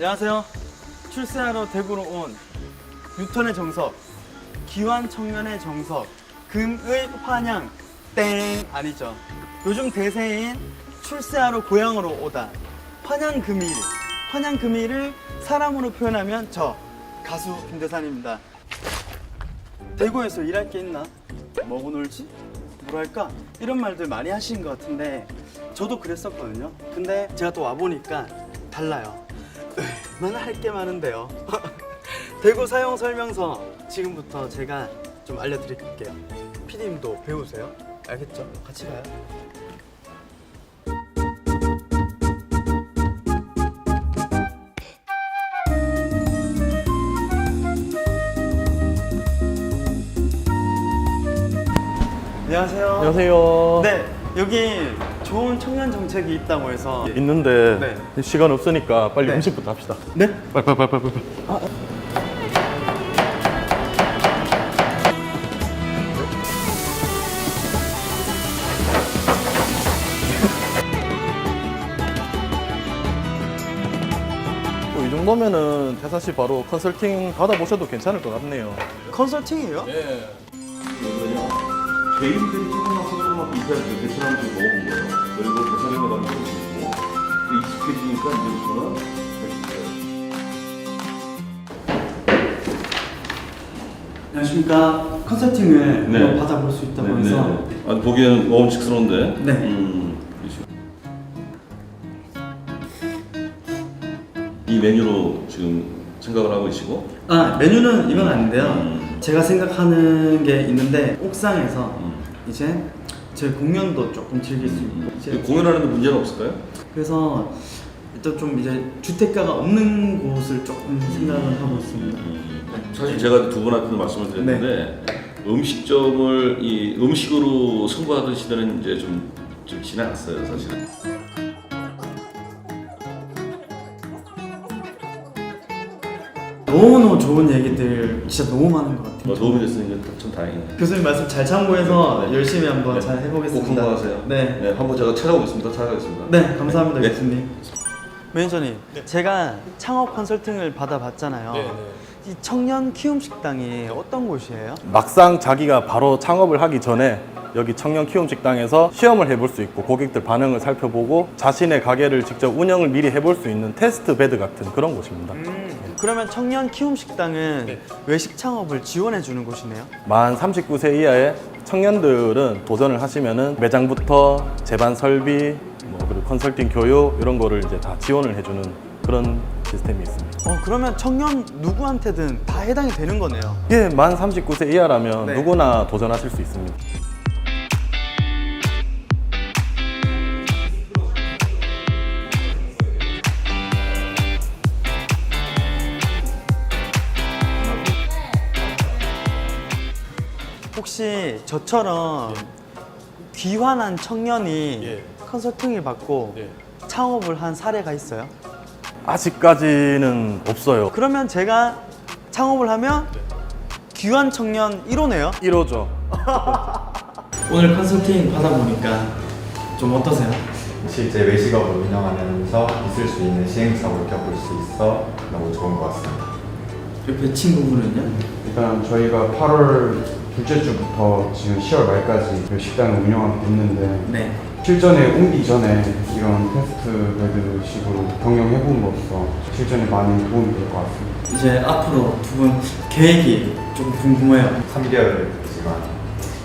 안녕하세요. 출세하러 대구로 온 유턴의 정석, 기완 청년의 정석, 금의 환양 땡 아니죠. 요즘 대세인 출세하러 고향으로 오다 환양 금일, 환양 금일을 사람으로 표현하면 저 가수 김대산입니다. 대구에서 일할 게 있나? 뭐고 놀지? 뭐랄까? 이런 말들 많이 하시는 것 같은데 저도 그랬었거든요. 근데 제가 또 와보니까 달라요. 얼마나 할게 많은데요. 대구 사용 설명서 지금부터 제가 좀 알려드릴게요. 피디님도 배우세요. 알겠죠? 같이 가요. 안녕하세요. 안녕하세요. 네, 여기 좋은 청년 정책이 있다고 해서 있는데 네. 시간 없으니까 빨리 네. 음식부터 합시다. 네? 빨리 빨리 빨리 빨리. 빨리. 뭐이 정도면은 태사 씨 바로 컨설팅 받아보셔도 괜찮을 것 같네요. 컨설팅이에요? 예. 개인들이 그 베트남 좀 먹어본 거예요. 그리고 대사령에 가는 거 있고 익숙해지니까 이제부터는 안녕하십니까. 컨설팅을 네. 받아볼 수 있다고 해서 아, 보기에는 먹음직스러운데. 네. 음, 이 메뉴로 지금 생각을 하고 계시고. 아 메뉴는 이건 아닌데요. 음. 제가 생각하는 게 있는데 옥상에서 음. 이제 제 공연도 조금 즐길 수 있고 이제 공연하는 데 문제는 없을까요? 그래서 일단 좀 이제 주택가가 없는 곳을 조금 생각을 하고 있습니다. 사실 제가 두 분한테도 말씀을 드렸는데 음식점을 이 음식으로 승부하던 시대는 이제 좀, 좀 지나갔어요 사실은. 너무너무 좋은 얘기들 진짜 너무 많은 것 같아요. 뭐 도움이 됐으니까 참 다행이네요. 교수님 말씀 잘 참고해서 네. 열심히 한번 네. 잘 해보겠습니다. 꼭 건강하세요. 네. 네, 한번 제가 찾아오겠습니다. 찾아가겠습니다. 네, 감사합니다, 네. 교수님. 매니저님, 제가 창업 컨설팅을 받아봤잖아요. 네, 이 청년 키움 식당이 어떤 곳이에요? 막상 자기가 바로 창업을 하기 전에 여기 청년 키움 식당에서 시험을 해볼 수 있고 고객들 반응을 살펴보고 자신의 가게를 직접 운영을 미리 해볼 수 있는 테스트 베드 같은 그런 곳입니다. 그러면 청년 키움 식당은 네. 외식 창업을 지원해 주는 곳이네요. 만 39세 이하의 청년들은 도전을 하시면은 매장부터 제반 설비, 뭐 그리고 컨설팅 교육 이런 거를 이제 다 지원을 해주는 그런 시스템이 있습니다. 어, 그러면 청년 누구한테든 다 해당이 되는 거네요. 예, 만 39세 이하라면 네. 누구나 도전하실 수 있습니다. 혹시 저처럼 귀환한 청년이 예. 컨설팅을 받고 예. 창업을 한 사례가 있어요? 아직까지는 없어요. 그러면 제가 창업을 하면 귀환 청년 1호네요. 1호죠. 오늘 컨설팅 받아보니까 좀 어떠세요? 실제 외식업을 운영하면서 있을 수 있는 시행착오를 겪을 수 있어 너무 좋은 것 같습니다. 옆에 친구분은요? 일단 저희가 8월 둘째 주부터 지금 10월 말까지 그 식당을 운영하게 됐는데 네. 실전에 옮기 전에 이런 테스트 베드 식으로 경영해봄으로써 실전에 많이 도움이 될 것 같습니다. 이제 앞으로 두 분 계획이 조금 궁금해요. 3개월이지만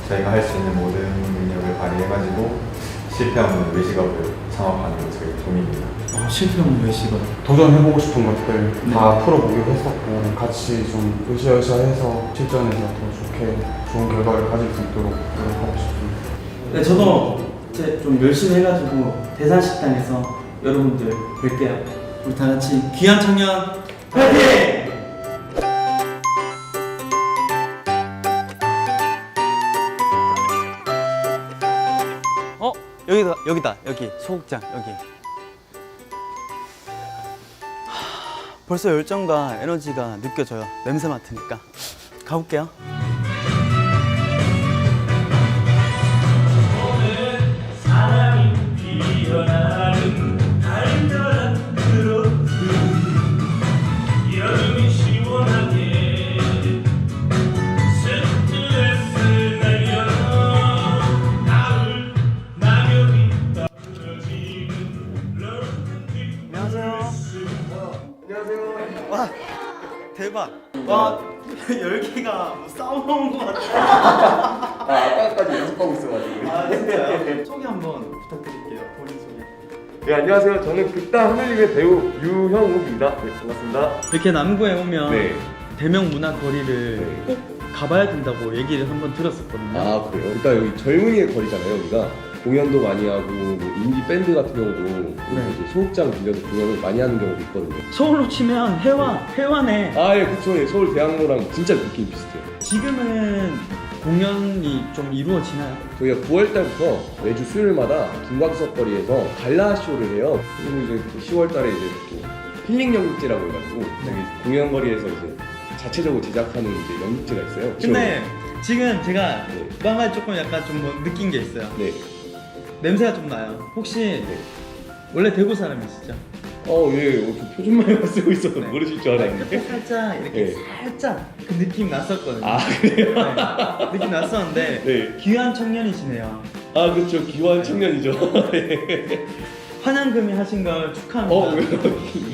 저희가 할 수 있는 모든 능력을 발휘해가지고 실패 없는 외식업을 창업하는 게 저희 고민입니다. 어, 실패 없는 외식업. 도전해보고 싶은 것들 다 풀어보기로 했었고 같이 좀 으쌰으쌰해서 실전에서 더 좋게 좋은 결과를 가질 수 있도록 노력하고 싶습니다. 네, 저도 이제 좀 열심히 해가지고 대산식당에서 여러분들 뵐게요. 우리 다 같이 귀한 청년 화이팅! 여기다 여기다 여기 소극장 여기. 하, 벌써 열정과 에너지가 느껴져요. 냄새 맡으니까 가볼게요. 대박. 와 열기가 뭐 싸워온 것 같아. 아, 아까까지 연습하고 있어가지고. 아 진짜요? 소개 한번 부탁드릴게요. 본인 소개. 네, 안녕하세요. 저는 극단 하늘님의 배우 유형욱입니다. 네, 반갑습니다. 이렇게 남구에 오면 네. 대명 문화 거리를 네. 꼭 가봐야 된다고 얘기를 한번 들었었거든요. 아, 그래요? 일단 여기 젊은이의 거리잖아요, 여기가. 공연도 많이 하고, 뭐 인디 밴드 같은 경우도 네. 이제 소극장 빌려서 공연을 많이 하는 경우도 있거든요. 서울로 치면 해와 해완에 아, 예, 그쵸. 예, 서울 대학로랑 진짜 느낌 비슷해요. 지금은 공연이 좀 이루어지나요? 저희가 9월 달부터 매주 수요일마다 김광석 거리에서 갈라 쇼를 해요. 그리고 이제 또 10월 달에 이제 또 힐링 연극제라고 해가지고 저기 공연 거리에서 이제 자체적으로 제작하는 이제 연극제가 있어요. 근데 지금 제가 네. 가지 조금 약간 좀 뭐 느낀 게 있어요. 네. 냄새가 좀 나요. 혹시 네. 원래 대구 사람이시죠? 어, 예, 어, 저 표준말만 쓰고 있어서 네. 모르실 줄 알았는데. 끝에 살짝 이렇게 네. 살짝 그 느낌 났었거든요. 아, 그래요? 네, 느낌 났었는데 네. 귀한 청년이시네요. 아, 그렇죠. 기완 청년이죠. 환영금이 하신 걸 축하합니다. 어, 왜요?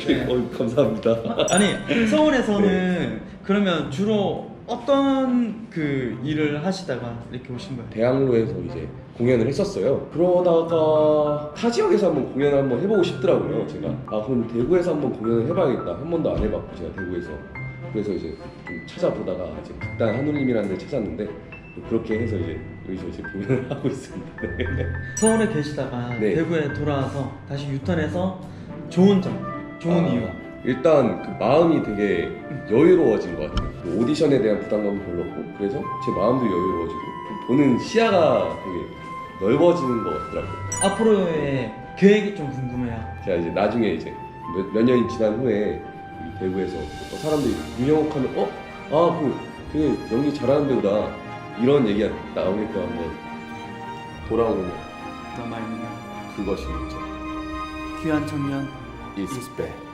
네. 어, 감사합니다. 아니 서울에서는 그러면 주로 어떤 그 일을 하시다가 이렇게 오신 거예요? 대학로에서 이제 공연을 했었어요. 그러다가 타 지역에서 한번 공연을 한번 해보고 싶더라고요. 제가 아 그럼 대구에서 한번 공연을 해봐야겠다. 한 번도 안 해봤고 제가 대구에서 그래서 이제 좀 찾아보다가 이제 극단 한울림이라는 데 찾았는데 그렇게 해서 이제 여기서 이제 공연을 하고 있습니다. 네. 서울에 계시다가 네. 대구에 돌아와서 다시 유턴해서 좋은 점, 좋은 아, 이유. 일단 그 마음이 되게 여유로워진 것 같아요. 그 오디션에 대한 부담감도 별로 없고 그래서 제 마음도 여유로워지고 좀 보는 시야가 되게 넓어지는 것 같더라고요. 앞으로의 계획이 좀 궁금해요. 제가 이제 나중에 이제 몇, 몇 년이 지난 후에 이 대구에서 어, 사람들이 윤영욱 하면 어? 아, 그 되게 연기 잘하는 배우다 이런 얘기가 나오니까 한번 돌아오는 더 많이 그것이 이제 귀한 청년 is back.